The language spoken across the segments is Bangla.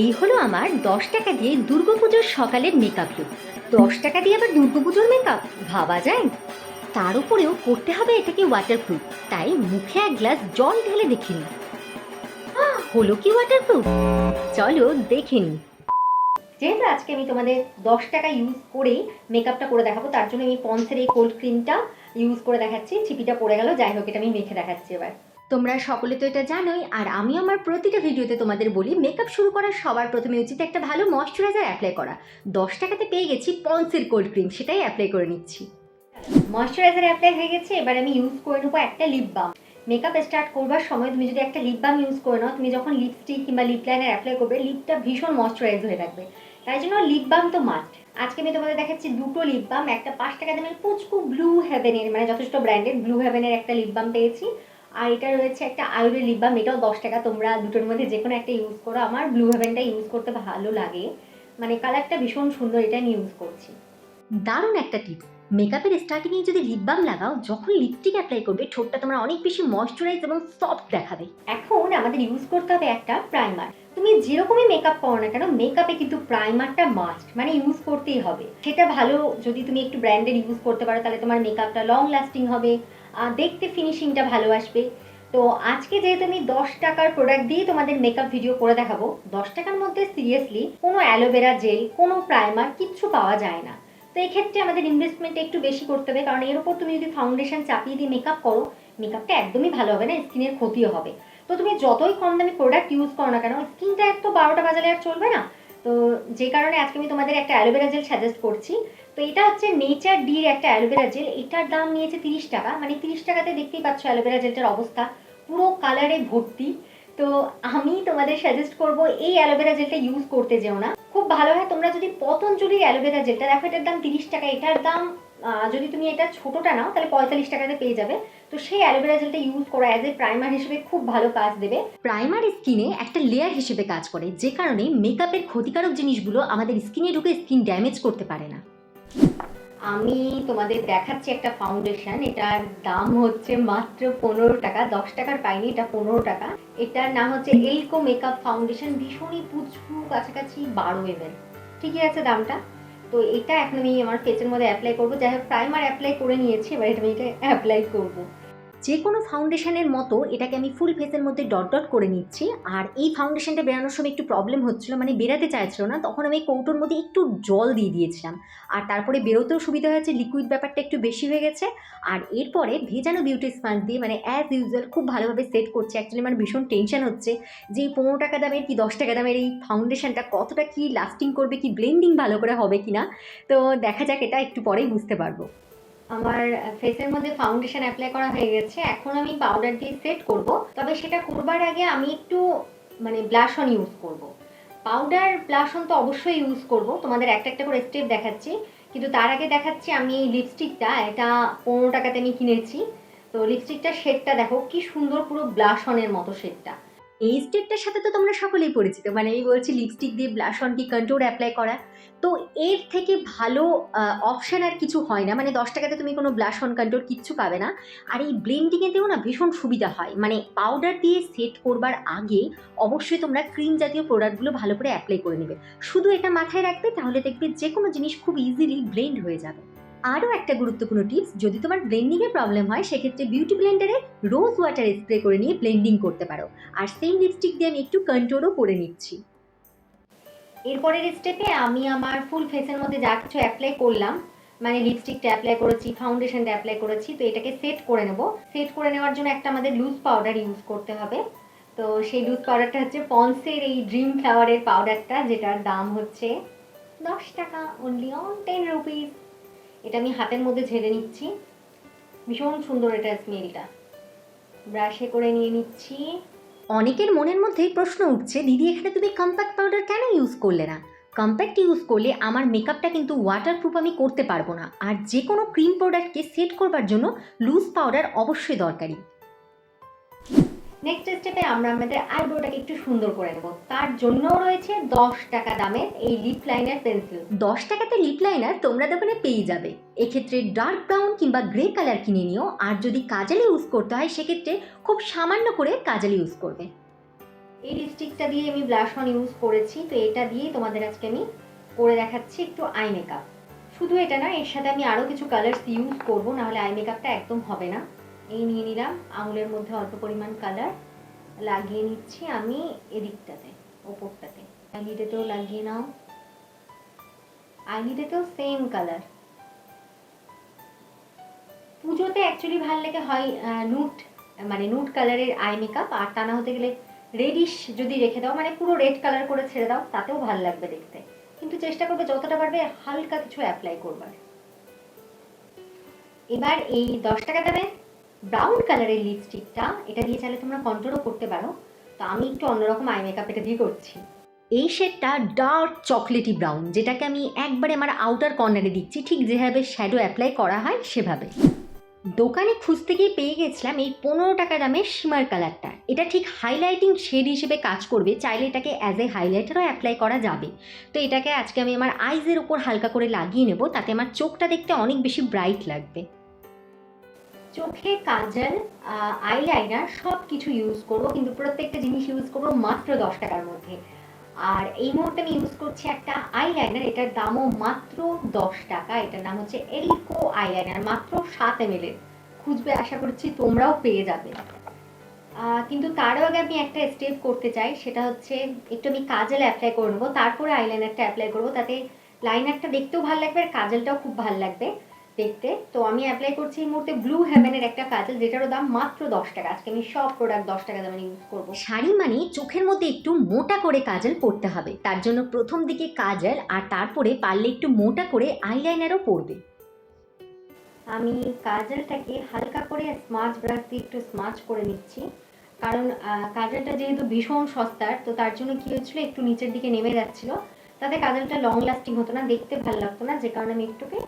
এই হলো আমার দশ টাকা দিয়ে দুর্গাপুজোর সকালের মেকআপ লুক দশ টাকা দিয়ে আবার দুর্গাপুজোর মেকআপ ভাবা যায়। তার উপরেও করতে হবে এটাকে ওয়াটারপ্রুফ তাই মুখে এক গ্লাস জল ঢেলে দেখিনি। হলো কি ওয়াটারপ্রুফ চলো দেখে নিই। যেহেতু আজকে আমি তোমাদের দশ টাকা ইউজ করেই মেকআপটা করে দেখাবো, তার জন্য আমি পন্সের এই কোল্ড ক্রিমটা ইউজ করে দেখাচ্ছি। চিপিটা পড়ে গেল, যাই হোক, এটা আমি মেখে দেখাচ্ছি এবার। তোমরা সকলে তো এটা জানোই, আর আমি আমার প্রতিটা ভিডিওতে তোমাদের বলি মেকআপ শুরু করার সবার প্রথমে উচিত একটা ভালো ময়শ্চারাইজার অ্যাপ্লাই করা। দশ টাকাতে পেয়ে গেছি পন্সের কোল্ড ক্রিম সেটাই অ্যাপ্লাই করে নিচ্ছি। ময়শ্চারাইজার অ্যাপ্লাই হয়ে গেছে, এবার আমি ইউজ করে নেব একটা লিপ বাম মেকআপ স্টার্ট করবার সময় তুমি যদি একটা লিপ বাম ইউজ করে নাও, তুমি যখন লিপস্টিক কিংবা লিপ লাইনার অ্যাপ্লাই করবে লিপটা ভীষণ ময়শ্চারাইজ হয়ে থাকবে। তাই জন্য লিপ বাম তো মাস্ট আজকে আমি তোমাদের দেখাচ্ছি দুটো লিপ বাম একটা পাঁচ টাকা দামের পুচকু ব্লু হেভেনের মানে যথেষ্ট ব্র্যান্ডেড ব্লু হেভেনের একটা লিপ বাম পেয়েছি। আর এটা রয়েছে একটা আয়ুরের লিপ বাম এটাও দশ টাকা। তোমরা দুটোর মধ্যে যে কোনো একটা ইউজ করো। আমার ব্লু হেভেনটা ইউজ করতে ভালো লাগে। মানে কালারটা ভীষণ সুন্দর এটা আমি ইউজ করছি। দারুণ একটা টিপস মেকআপের স্টার্টিংয়ে যদি লিপ বাম লাগাও যখন লিপস্টিক অ্যাপ্লাই করবে ঠোঁটটা তোমার অনেক বেশি ময়শ্চারাইজ এবং সফট দেখাবে। এখন আমাদের ইউজ করতে হবে একটা প্রাইমার তুমি যেরকমই মেকআপ করো না কেন মেকআপে কিন্তু প্রাইমারটা মাস্ট মানে ইউজ করতেই হবে। সেটা ভালো যদি তুমি একটু ব্র্যান্ডের ইউজ করতে পারো তাহলে তোমার মেকআপটা লং লাস্টিং হবে। দেখতে ফিনিশিংটা ভালো আসবে। তো আজকে যেহেতু আমি দশ টাকার প্রোডাক্ট দিয়ে তোমাদের মেকআপ ভিডিও করে দেখাবো, দশ টাকার মধ্যে সিরিয়াসলি কোনো অ্যালোভেরা জেল কোনো প্রাইমার কিচ্ছু পাওয়া যায় না। তো এক্ষেত্রে আমাদের ইনভেস্টমেন্ট একটু বেশি করতে হবে, কারণ এর উপর তুমি যদি ফাউন্ডেশন চাপিয়ে দিয়ে মেকআপ করো মেকআপটা একদমই ভালো হবে না স্কিনের ক্ষতিও হবে। তো তুমি যতই কম দামি প্রোডাক্ট ইউজ করো না কেন স্কিনটা একটু বারোটা বাজালে আর চলবে না তো যে কারণে আজকে আমি তোমাদের একটা অ্যালোভেরা জেল সাজেস্ট করছি। তো এটা হচ্ছে নেচার ডির একটা অ্যালোভেরা জেল। এটার দাম নিয়েছে তিরিশ টাকা। মানে তিরিশ টাকাতে দেখতেই পাচ্ছ অ্যালোভেরা জেলটার অবস্থা। পুরো কালারে ভর্তি। তো আমি তোমাদের সাজেস্ট করব, এই অ্যালোভেরা জেলটা ইউজ করতে যেও না। খুব ভালো হয়, তোমরা যদি পতঞ্জলির অ্যালোভেরা জেলটা দেখো, এটার দাম তিরিশ টাকা, এটার দাম যদি তুমি এটা ছোটোটা নাও, তাহলে পঁয়তাল্লিশ টাকাতে পেয়ে যাবে। তো সেই অ্যালোভেরা জেলটা ইউজ করা অ্যাজ এ প্রাইমার হিসেবে খুব ভালো কাজ দেবে। প্রাইমার স্কিনে একটা লেয়ার হিসেবে কাজ করে, যে কারণে মেকআপের ক্ষতিকারক জিনিসগুলো আমাদের স্কিনে ঢুকে স্কিন ড্যামেজ করতে পারে না। আমি তোমাদের দেখাচ্ছি একটা ফাউন্ডেশন এটার দাম হচ্ছে মাত্র পনেরো টাকা, দশ টাকার পাইনি, এটা পনেরো টাকা। এটার নাম হচ্ছে এলকো মেকআপ ফাউন্ডেশন ভীষণই পুচপু কাছাকাছি বারো এমএল ঠিকই আছে দামটা? তো এটা এখন আমি আমার ফেসের মধ্যে অ্যাপ্লাই করব। যাই হোক প্রাইমার অ্যাপ্লাই করে নিয়েছি, এবার এটা আমি এটা অ্যাপ্লাই করব। যে কোনো ফাউন্ডেশনের মতো এটাকে আমি ফুল ফেসের মধ্যে ডট ডট করে নিচ্ছি। আর এই ফাউন্ডেশনটা বেরানোর সময় একটু প্রবলেম হচ্ছিল মানে বেরাতে চাইছিল না, তখন আমি কৌটোর মধ্যে একটু জল দিয়ে দিয়েছিলাম। আর তারপরে বেরোতেও সুবিধা হয়েছে লিকুইড ব্যাপারটা একটু বেশি হয়ে গেছে। আর এরপরে ভেজানো বিউটি স্পঞ্জ দিয়ে মানে অ্যাজ ইউজুয়াল খুব ভালোভাবে সেট করছে। অ্যাকচুয়ালি আমার ভীষণ টেনশন হচ্ছে যে এই পনেরো টাকা দামের কি দশ টাকা দামের এই ফাউন্ডেশনটা কতটা কি লাস্টিং করবে, কি ব্লেন্ডিং ভালো করে হবে কি না তো দেখা যাক এটা একটু পরেই বুঝতে পারব। আমার ফেসের মধ্যে ফাউন্ডেশন অ্যাপ্লাই করা হয়ে গেছে, এখন আমি পাউডার দিয়ে সেট করব। তবে সেটা করবার আগে আমি একটু মানে ব্লাশ অন ইউজ করব। পাউডার ব্লাশ অন তো অবশ্যই ইউজ করব। তোমাদের একটা একটা করে স্টেপ দেখাচ্ছি। কিন্তু তার আগে দেখাচ্ছি আমি এই লিপস্টিকটা এটা পনেরো টাকাতে আমি কিনেছি। তো লিপস্টিকটার শেডটা দেখো, কি সুন্দর পুরো ব্লাশ অনের মতো শেডটা এই স্টেপটার সাথে তো তোমরা সকলেই পরিচিত। মানে আমি বলছি লিপস্টিক দিয়ে ব্লাশ অন কি কন্ট্রোল অ্যাপ্লাই করা। তো এর থেকে ভালো অপশান আর কিছু হয় না। মানে দশ টাকাতে তুমি কোনো ব্লাশ অন কন্ট্রোল কিচ্ছু পাবে না। আর এই ব্লেন্ডিংয়েতেও না ভীষণ সুবিধা হয়। মানে পাউডার দিয়ে সেট করবার আগে অবশ্যই তোমরা ক্রিম জাতীয় প্রোডাক্টগুলো ভালো করে অ্যাপ্লাই করে নেবে। শুধু এটা মাথায় রাখবে, তাহলে দেখবে যে কোনো জিনিস খুব ইজিলি ব্লেন্ড হয়ে যাবে। আরও একটা গুরুত্বপূর্ণ টিপস যদি তোমার ব্লেন্ডিংয়ের প্রবলেম হয়, সেক্ষেত্রে বিউটি ব্লেন্ডারে রোজ ওয়াটার স্প্রে করে নিয়ে ব্লেন্ডিং করতে পারো। আর সেম লিপস্টিক দিয়ে আমি একটু কন্ট্রোলও করে নিচ্ছি। এরপরের স্টেপে আমি আমার ফুল ফেসের মধ্যে যা কিছু অ্যাপ্লাই করলাম মানে লিপস্টিকটা অ্যাপ্লাই করেছি ফাউন্ডেশনটা অ্যাপ্লাই করেছি, তো এটাকে সেট করে নেব। সেট করে নেওয়ার জন্য একটা আমাদের লুজ পাউডার ইউজ করতে হবে। তো সেই লুজ পাউডারটা হচ্ছে পন্সের এই ড্রিম ফ্লাওয়ারের পাউডারটা যেটার দাম হচ্ছে দশ টাকা অনলি অন টেন রুপিস এটা আমি হাতের মধ্যে ঝেড়ে নিচ্ছি। ভীষণ সুন্দর এটা স্মেলটা ব্রাশে করে নিয়ে নিচ্ছি। অনেকের মনের মধ্যেই প্রশ্ন উঠছে, দিদি, এখানে তুমি কম্প্যাক্ট পাউডার কেন ইউজ করলে না? কম্প্যাক্ট ইউজ করলে আমার মেকআপটা কিন্তু ওয়াটারপ্রুফ আমি করতে পারব না। আর যে কোনো ক্রিম প্রোডাক্টকে সেট করবার জন্য লুজ পাউডার অবশ্যই দরকারি। নেক্সট স্টেপে আমরা আমাদের আইব্রোটাকে একটু সুন্দর করে নেব। তার জন্য রয়েছে দশ টাকা দামের এই লিপ লাইনার পেন্সিল দশ টাকাতে লিপ লাইনার তোমরা দোকানে পেয়ে যাবে। এক্ষেত্রে ডার্ক ব্রাউন কিংবা গ্রে কালার কিনে নিও। আর যদি কাজল ইউজ করতে হয় সেক্ষেত্রে খুব সামান্য করে কাজল ইউজ করবে। এই লিপস্টিকটা দিয়ে আমি ব্লাশ অন ইউজ করেছি। তো এটা দিয়েই তোমাদের আজকে আমি করে দেখাচ্ছি একটু আই মেকআপ শুধু এটা না এর সাথে আমি আরও কিছু কালার্স ইউজ করব। নাহলে আই মেকআপটা একদম হবে না। এই নিয়ে নিলাম। আঙুলের মধ্যে অল্প পরিমাণ কালার লাগিয়ে নিচ্ছি আমি এদিকটাতে, ওপরটাতে। আইলিডেতেও লাগিয়ে নাও। আইলিডেতেও সেম কালার পুজোতে অ্যাকচুয়ালি ভালো লেগে হয় নুট মানে নুট কালারের আই মেকআপ আর তা না হতে গেলে রেডিশ যদি রেখে দাও মানে পুরো রেড কালার করে ছেড়ে দাও, তাতেও ভালো লাগবে দেখতে। কিন্তু চেষ্টা করবে যতটা পারবে হালকা কিছু অ্যাপ্লাই করবার। এবার এই দশ টাকা দামে ব্রাউন কালারের লিপস্টিকটা এটা দিয়ে চাইলে তোমরা কন্ট্রোলও করতে পারো। তো আমি একটু অন্যরকম আই মেকআপ এটা দিয়ে করছি। এই শেডটা ডার্ক চকলেটি ব্রাউন যেটাকে আমি একবারে আমার আউটার কর্নারে দিচ্ছি, ঠিক যেভাবে শ্যাডো অ্যাপ্লাই করা হয় সেভাবে। দোকানে খুঁজতে গিয়ে পেয়ে গেছিলাম এই পনেরো টাকা দামের শিমার কালারটা এটা ঠিক হাইলাইটিং শেড হিসেবে কাজ করবে, চাইলে এটাকে অ্যাজ এ হাইলাইটারও অ্যাপ্লাই করা যাবে। তো এটাকে আজকে আমি আমার আইজের উপর হালকা করে লাগিয়ে নেব, তাতে আমার চোখটা দেখতে অনেক বেশি ব্রাইট লাগবে। চোখে, কাজল আইলাইনার সব কিছু ইউজ করব। কিন্তু প্রত্যেকটা জিনিস ইউজ করব মাত্র দশ টাকার মধ্যে। আর এই মুহূর্তে আমি ইউজ করছি একটা আইলাইনার এটার দামও মাত্র দশ টাকা। এটার নাম হচ্ছে এলকো আইলাইনার মাত্র সাত এম এর। খুঁজবে, আশা করছি তোমরাও পেয়ে যাবে। কিন্তু তারও আগে আমি একটা স্টেপ করতে চাই, সেটা হচ্ছে একটু আমি কাজল অ্যাপ্লাই করে নেব। তারপরে আইলাইনারটা অ্যাপ্লাই করব, তাতে লাইনারটা দেখতেও ভালো লাগবে আর কাজলটাও খুব ভালো লাগবে। দেখতে। তো আমি অ্যাপ্লাই করছি এই মুহূর্তে ব্লু হেভেনের একটা কাজল যেটারও দাম মাত্র দশ টাকা। আজকে আমি সব প্রোডাক্ট দশ টাকা দামে ইউজ করব। শাড়ি মানে চোখের মধ্যে একটু মোটা করে কাজল পরতে হবে। তার জন্য প্রথম দিকে কাজল আর তারপরে পারলে একটু মোটা করে আইলাইনারও পরবে। আমি কাজলটাকে হালকা করে স্মাচ ব্রাশ দিয়ে একটু স্মাচ করে নিচ্ছি। কারণ কাজলটা যেহেতু ভীষণ সস্তার তো তার জন্য কি হয়েছিল একটু নিচের দিকে নেমে যাচ্ছিল। তাতে কাজলটা লং লাস্টিং হতো না দেখতে ভালো লাগতো না যে কারণে আমি একটুকে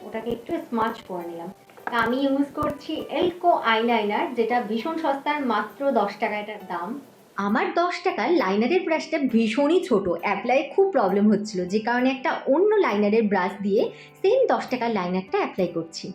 ওটাকে একটু স্মাচ করে নিলাম। তা আমি ইউজ করছি এলকো আইলাইনার যেটা ভীষণ সস্তার মাত্র দশ টাকা এটার দাম। আমার দশ টাকার লাইনারের ব্রাশটা ভীষণই ছোট। অ্যাপ্লাই খুব প্রবলেম হচ্ছিল। যে কারণে একটা অন্য লাইনারের ব্রাশ দিয়ে সেম দশ টাকার লাইনারটা অ্যাপ্লাই করছি।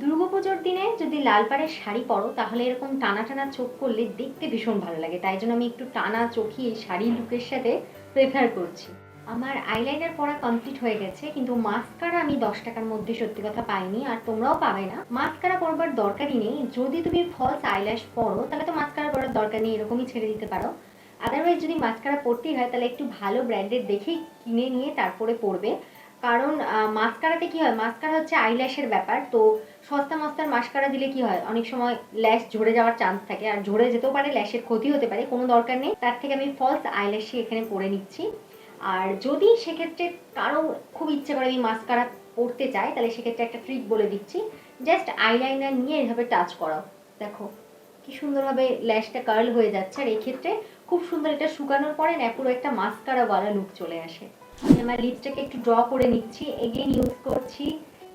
দুর্গাপুজোর দিনে যদি লাল পাড়ের শাড়ি পরো তাহলে এরকম টানা টানা চোখ করলে দেখতে ভীষণ ভালো লাগে। তাই জন্য আমি একটু টানা চোখই এই শাড়ির লুকের সাথে প্রেফার করছি। আমার আইলাইনার পরা কমপ্লিট হয়ে গেছে, কিন্তু মাস্কারা আমি দশ টাকার মধ্যে সত্যি কথা পাইনি, আর তোমরাও পাবে না। মাস্কারা পরবার দরকারই নেই, যদি তুমি ফলস আইল্যাশ পরো, তাহলে তো মাস্কারা পরার দরকার নেই, এরকমই ছেড়ে দিতে পারো। আদারওয়াইজ যদি মাস্কারা পরতেই হয়, তাহলে একটু ভালো ব্র্যান্ডের দেখেই কিনে নিয়ে তারপরে পরবে। কারণ মাস্কারাতে কি হয় মাস্কারা হচ্ছে আইল্যাশের ব্যাপার, তো সস্তা মস্তার মাস্কারা দিলে কি হয়, অনেক সময় ল্যাশ ঝরে যাওয়ার চান্স থাকে, আর ঝরে যেতেও পারে ল্যাশের ক্ষতি হতে পারে, কোনো দরকার নেই। তার থেকে আমি ফলস আইল্যাশই এখানে পরে নিচ্ছি। আর যদি সেক্ষেত্রে কারও খুব ইচ্ছে করে আমি মাস্কারা পরতে চাই, তাহলে সেক্ষেত্রে একটা ট্রিক বলে দিচ্ছি। জাস্ট আইলাইনার নিয়ে এভাবে টাচ করাও। দেখো, কি সুন্দরভাবে ল্যাশটা কার্ল হয়ে যাচ্ছে। আর এক্ষেত্রে খুব সুন্দর এটা শুকানোর পরে না, পুরো একটা মাস্কারা ওয়ালা লুক চলে আসে। আমি আমার লিপটাকে একটু ড্র করে নিচ্ছি। এগেন ইউজ করছি।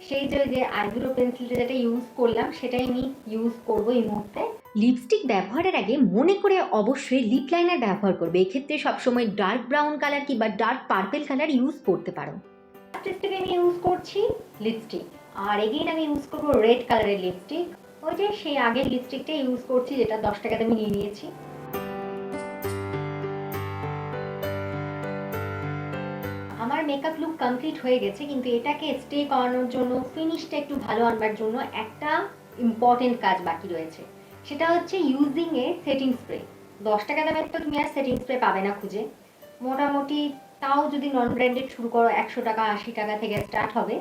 সেই যে আইব্রো পেন্সিলটা যেটা ইউজ করলাম সেটাই আমি ইউজ করব এই মুহূর্তে। লিপস্টিক ব্যবহারের আগে মনে করে অবশ্যই লিপ লাইনার ব্যবহার করবে। এক্ষেত্রে সবসময় ডার্ক ব্রাউন কালার কিংবা ডার্ক পার্পেল কালার ইউজ করতে পারো। লিপস্টিক আমি ইউজ করছি লিপস্টিক আর এগেইন আমি ইউজ করব রেড কালারের লিপস্টিক ওই যে সেই আগের লিপস্টিকটা ইউজ করছি যেটা দশ টাকাতে আমি নিয়ে নিয়েছি। আমার মেকআপ লুক কমপ্লিট হয়ে গেছে, কিন্তু এটাকে স্টে করানোর জন্য ফিনিশটা একটু ভালো আনবার জন্য একটা ইম্পর্টেন্ট কাজ বাকি রয়েছে। সেটা হচ্ছে ইউজিং এ সেটিং স্প্রে দশ টাকা দামের তো তুমি আর সেটিং স্প্রে পাবে না খুঁজে। মোটামুটি তাও যদি নন ব্র্যান্ডেড শুরু করো, একশো টাকা, আশি টাকা থেকে স্টার্ট হবে।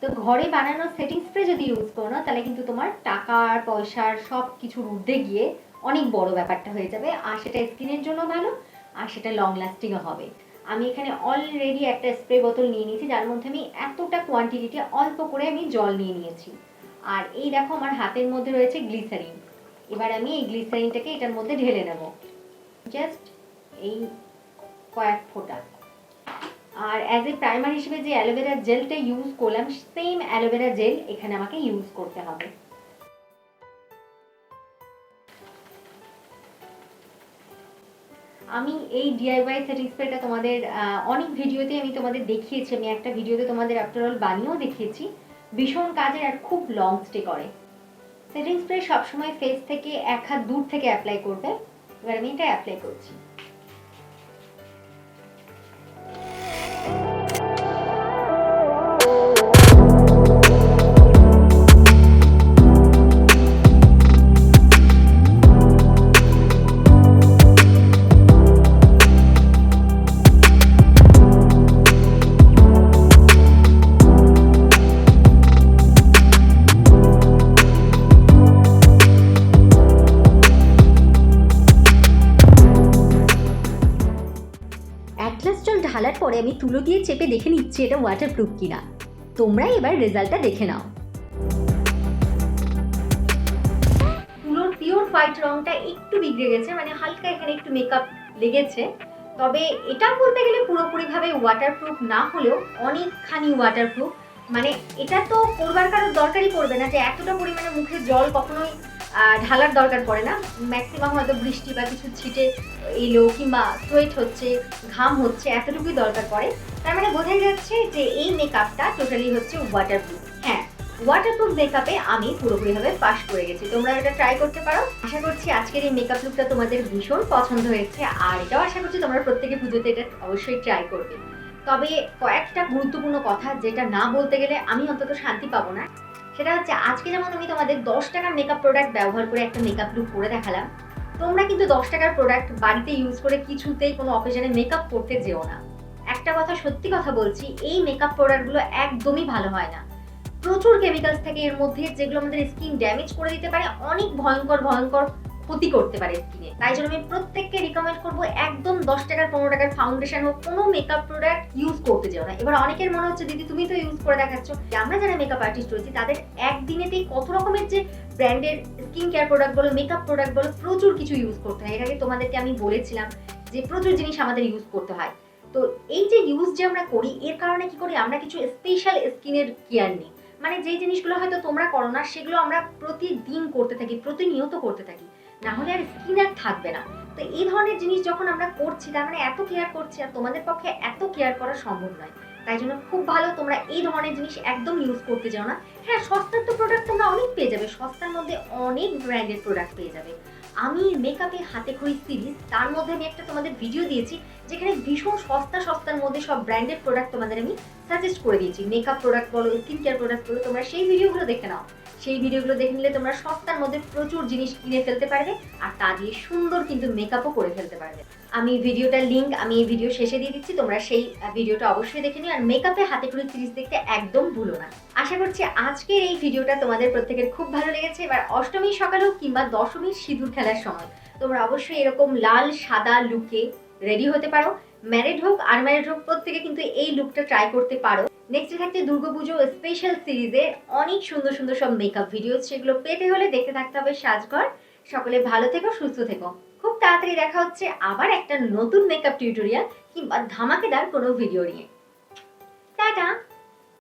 তো ঘরে বানানো সেটিং স্প্রে যদি ইউজ করো না, তাহলে কিন্তু তোমার টাকার, পয়সার সব কিছুর ঊর্ধ্বে গিয়ে অনেক বড় ব্যাপারটা হয়ে যাবে। আর সেটা স্কিনের জন্য ভালো, আর সেটা লং লাস্টিংও হবে। আমি এখানে অলরেডি একটা স্প্রে বোতল নিয়ে নিয়েছি, যার মধ্যে আমি এতটা কোয়ান্টিটিতে অল্প করে আমি জল নিয়ে নিয়েছি। আর এই দেখো আমার হাতের মধ্যে রয়েছে গ্লিসারিন এবার আমি এই গ্লিসারিনটাকে এটার মধ্যে ঢেলে নেব। জাস্ট এই কয়েক ফোঁটা। আর অ্যাজ এ প্রাইমার হিসেবে যে অ্যালোভেরা জেলটা ইউজ করলাম সেম অ্যালোভেরা জেল এখানে আমাকে ইউজ করতে হবে। আমি এই ডিআইওয়াই সেটিং স্প্রেটা তোমাদের অনেক ভিডিওতে আমি তোমাদের দেখিয়েছি। আমি একটা ভিডিওতে তোমাদের আফটার অল বানিয়েও দেখিয়েছি। ভীষণ কাজের আর খুব লং স্টে করে। সেটিং স্প্রে সবসময় ফেস থেকে এক হাত দূর থেকে অ্যাপ্লাই করবে। এবার আমি এটা অ্যাপ্লাই করছি। পরে আমি তুলো দিয়ে চেপে দেখে নিচ্ছি এটা ওয়াটারপ্রুফ কিনা। তোমরা এবার রেজাল্টটা দেখে নাও। তুলোর পিওর হোয়াইট রংটা একটু বিগড়ে গেছে মানে হালকা এখানে একটু মেকআপ লেগেছে। তবে এটা বলতে গেলে পুরোপুরিভাবে ওয়াটারপ্রুফ না হলেও অনেকখানি ওয়াটারপ্রুফ মানে এটা তো করবার কারোর দরকারই পড়বে না যে এতটা পরিমাণে মুখে জল কখনোই ঢালার দরকার পড়ে না। ম্যাক্সিমাম হয়তো বৃষ্টি বা কিছু ছিটে এলো কিংবা সোয়েট হচ্ছে, ঘাম হচ্ছে, এতটুকুই দরকার পড়ে। তার মানে বোঝাই যাচ্ছে যে এই মেকআপটা টোটালি হচ্ছে ওয়াটারপ্রুফ হ্যাঁ ওয়াটারপ্রুফ মেকআপে আমি পুরোপুরিভাবে পাস করে গেছি। তোমরা এটা ট্রাই করতে পারো। আশা করছি আজকের এই মেকআপ লুকটা তোমাদের ভীষণ পছন্দ হয়েছে। আর এটাও আশা করছি তোমরা প্রত্যেকে পুজোতে এটা অবশ্যই ট্রাই করবে। তবে কয়েকটা গুরুত্বপূর্ণ কথা যেটা না বলতে গেলে আমি অন্তত শান্তি পাবো না। সেটা হচ্ছে আজকে যেমন আমি তোমাদের দশ টাকার মেকআপ প্রোডাক্ট ব্যবহার করে একটা মেকআপ লুক করে দেখালাম, তোমরা কিন্তু দশ টাকার প্রোডাক্ট বাড়িতে ইউজ করে কিছুতেই কোনো অকেশনে মেকআপ করতে যেও না। একটা কথা সত্যি কথা বলছি, এই মেকআপ প্রোডাক্টগুলো একদমই ভালো হয় না। প্রচুর কেমিক্যালস থাকে এর মধ্যে যেগুলো আমাদের স্কিন ড্যামেজ করে দিতে পারে, অনেক ভয়ঙ্কর ভয়ঙ্কর ক্ষতি করতে পারে স্কিনে তাই জন্য আমি প্রত্যেককে রিকমেন্ড করব একদম দশ টাকার, পনেরো টাকার ফাউন্ডেশন হোক, কোনো মেকআপ প্রোডাক্ট ইউজ করতে যাও না। এবার অনেকের মনে হচ্ছে, দিদি, তুমি তো ইউজ করে দেখাচ্ছ। আমরা যারা মেকআপ আর্টিস্ট রয়েছি, তাদের একদিনেতেই কত রকমের যে ব্র্যান্ডের স্কিন কেয়ার প্রোডাক্ট বলো মেকআপ প্রোডাক্ট বলো, প্রচুর কিছু ইউজ করতে হয়। এর আগে তোমাদেরকে আমি বলেছিলাম যে প্রচুর জিনিস আমাদের ইউজ করতে হয়। তো এই যে ইউজ যে আমরা করি, এর কারণে কি করি? আমরা কিছু স্পেশাল স্কিনের কেয়ার নিই। মানে যে জিনিসগুলো হয়তো তোমরা করো না, সেগুলো আমরা প্রতিদিন করতে থাকি, প্রতিনিয়ত করতে থাকি। না হলে আর স্কিন আর থাকবে না। তো এই ধরনের জিনিস যখন আমরা করছি, তার মানে এত কেয়ার করছি আর তোমাদের পক্ষে এত কেয়ার করা সম্ভব নয়। তাই জন্য খুব ভালো তোমরা এই ধরনের জিনিস একদম ইউজ করতে যাও না। হ্যাঁ সস্তার তো প্রোডাক্ট তোমরা অনেক পেয়ে যাবে। সস্তার মধ্যে অনেক ব্র্যান্ডের প্রোডাক্ট পেয়ে যাবে। আমি মেকআপে হাতে খড়ি সিরিজ তার মধ্যে আমি একটা তোমাদের ভিডিও দিয়েছি, যেখানে ভীষণ সস্তা সস্তার মধ্যে সব ব্র্যান্ডেড প্রোডাক্ট তোমাদের আমি সাজেস্ট করে দিয়েছি। মেকআপ প্রোডাক্ট বলো স্কিন কেয়ার প্রোডাক্ট বলো, তোমরা সেই ভিডিওগুলো দেখে নাও। সেই ভিডিওগুলো দেখে নিলে তোমরা সস্তার মধ্যে প্রচুর জিনিস কিনে ফেলতে পারবে, আর তা দিয়ে সুন্দর কিন্তু মেকআপও করে ফেলতে পারবে। আমি ভিডিওটার লিঙ্ক আমি এই ভিডিও শেষে দিয়ে দিচ্ছি, তোমরা সেই ভিডিওটা অবশ্যই দেখে নিও, আর মেকআপে হাতে করে সিরিজ দেখতে একদম ভুলো না। আশা করছি আজকের এই ভিডিওটা তোমাদের প্রত্যেকের খুব ভালো লেগেছে, এবার অষ্টমীর সকাল হোক কিংবা দশমীর সিঁদুর খেলার সময়, তোমরা অবশ্যই এরকম লাল, সাদা লুকে রেডি হতে পারো। ম্যারিড হোক আর ম্যারিড হোক, প্রত্যেকে কিন্তু এই লুকটা ট্রাই করতে পারো। নেক্সট থাকছে দুর্গাপুজো স্পেশাল সিরিজে অনেক সুন্দর সুন্দর সব মেকআপ ভিডিও সেগুলো পেতে হলে দেখতে থাকতে হবে সাজঘর। সকলে ভালো থেকো, সুস্থ থেকো। খুব তাড়াতাড়ি দেখা হচ্ছে আবার একটা নতুন মেকআপ টিউটোরিয়াল কিংবা ধামাকেদার কোনো ভিডিও নিয়ে। টাটা!